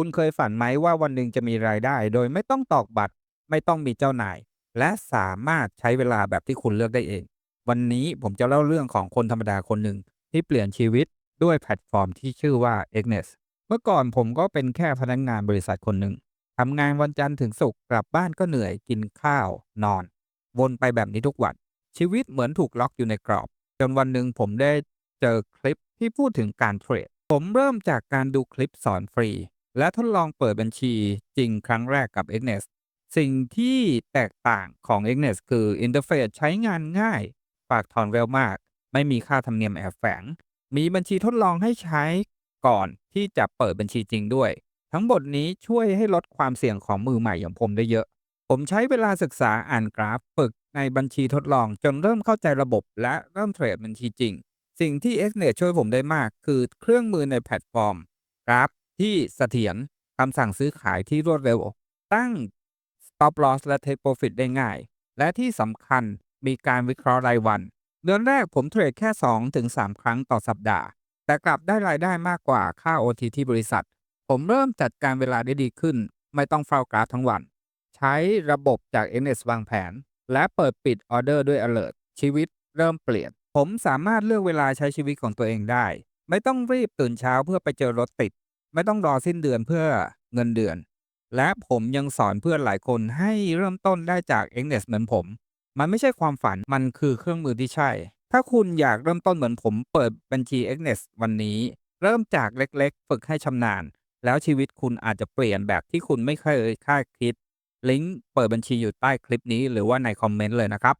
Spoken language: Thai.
คุณเคยฝันไหมว่าวันหนึ่งจะมีรายได้ โดยไม่ต้องตอกบัตร ไม่ต้องมีเจ้านาย และสามารถใช้เวลาแบบที่คุณเลือกได้เอง วันนี้ผมจะเล่าเรื่องของคนธรรมดาคนหนึ่งที่เปลี่ยนชีวิตด้วยแพลตฟอร์มที่ชื่อว่า e g n e s เมื่อก่อนผมก็เป็นแค่พนักงานบริษัทคนหนึ่งทำงานวันจันทร์ถึงศุกร์กลับบ้านก็เหนื่อยกินข้าว นอน วนไปแบบนี้ทุกวัน ชีวิตเหมือนถูกล็อกอยู่ในกรอบ จนวันหนึ่งผมได้เจอคลิปที่พูดถึงการเทรดผมเริ่มจากการดูคลิปสอนฟรี และทดลองเปิดบัญชีจริงครั้งแรกกับ e g n e s สิ่งที่แตกต่างของ e g n e s คืออินเทอร์เฟซใช้งานง่าย ฝากถอนเร็วมาก ไม่มีค่าธรรมเนียมแอบแฝง มีบัญชีทดลองให้ใช้ก่อนที่จะเปิดบัญชีจริงด้วย ทั้งหมดนี้ช่วยให้ลดความเสี่ยงของมือใหม่อย่างผมได้เยอะ ผมใช้เวลาศึกษาอ่านกราฟฝึกในบัญชีทดลองจนเริ่มเข้าใจระบบและเริ่มเทรดบัญชีจริง สิ่งที่ x n e t ช่วยผมได้มากคือเครื่องมือในแพลตฟอร์ม กราฟ ที่เสถียรคำสั่งซื้อขายที่รวดเร็ว ตั้ง stop loss และ take profit ได้ง่าย และที่สำคัญมีการวิเคราะห์รายวัน เดือนแรกผมเทรดแค่ 2-3 ครั้งต่อสัปดาห์ แต่กลับได้รายได้มากกว่าค่า OT ที่บริษัท ผมเริ่มจัดการเวลาได้ดีขึ้น ไม่ต้องเฝ้ากราฟทั้งวัน ใช้ระบบจาก NS วางแผน และเปิดปิดออเดอร์ด้วย alert ชีวิตเริ่มเปลี่ยน ผมสามารถเลือกเวลาใช้ชีวิตของตัวเองได้ ไม่ต้องรีบตื่นเช้าเพื่อไปเจอรถติด ไม่ต้องรอสิ้นเดือนเพื่อเงินเดือน และผมยังสอนเพื่อนหลายคนให้เริ่มต้นได้จาก e n e s เหมือนผม มันไม่ใช่ความฝันมันคือเครื่องมือที่ใช่ ถ้าคุณอยากเริ่มต้นเหมือนผมเปิดบัญชี e n e s วันนี้ เริ่มจากเล็กๆ ฝึกให้ชำนาญ แล้วชีวิตคุณอาจจะเปลี่ยนแบบที่คุณไม่เคยคาดคิดลิงก์เปิดบัญชีอยู่ใต้คลิปนี้หรือว่าในคอมเมนต์เลยนะครับ